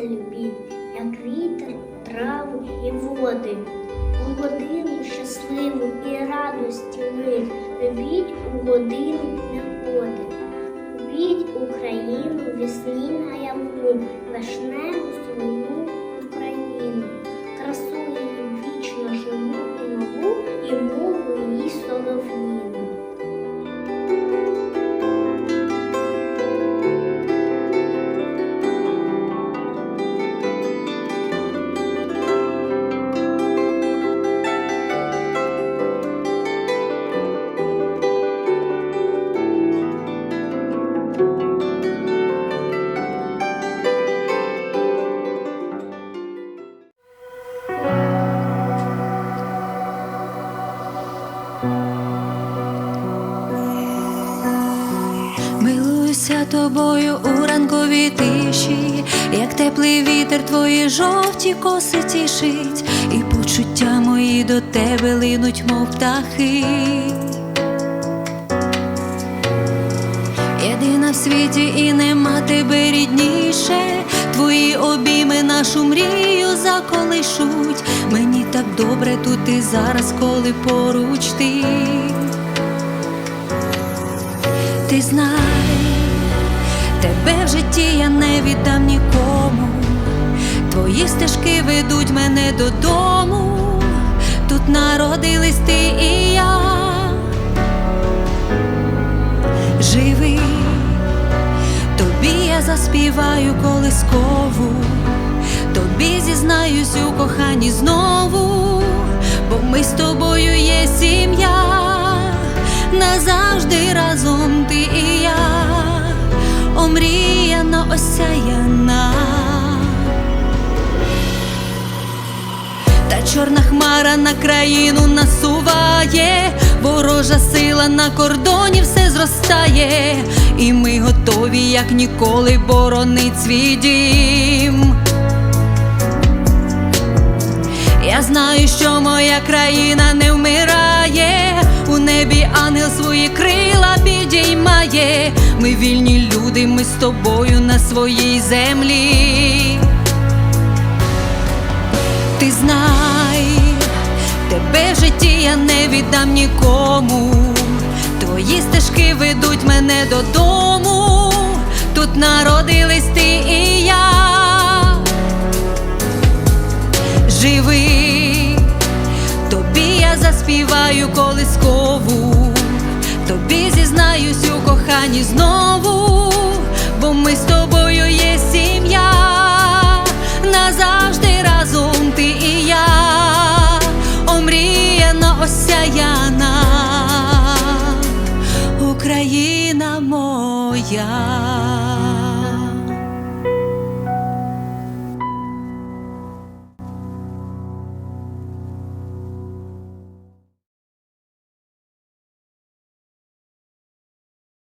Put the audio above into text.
серце любіть, як вітер, траву і води. У годину щасливу і радості ми любіть у годину негоди. Любіть Україну, весні на наяву, вишневу, сумну. Милуюся тобою у ранковій тиші, як теплий вітер твої жовті коси тішить, і почуття мої до тебе линуть, мов птахи. Єдина в світі і нема тебе рідніше, твої обійми нашу мрію заколишуть. Мені так добре тут і зараз, коли поруч ти. Ти знай, тебе в житті я не віддам нікому. Твої стежки ведуть мене додому. Тут народились ти і я. Живий, тобі я заспіваю колискову, тобі зізнаюсь у коханні знову, бо ми з тобою є сім'я, осяяна. Та чорна хмара на країну насуває, ворожа сила на кордоні все зростає, і ми готові, як ніколи, боронить свій дім. Я знаю, що моя країна не вмирає, у небі ангел свої крила підіймає. Ми вільні тобою на своїй землі. Ти знай, тебе в житті я не віддам нікому. Твої стежки ведуть мене додому. Тут народились ти і я. Живи, тобі я заспіваю колискову, тобі зізнаюсь у коханні знову, 家。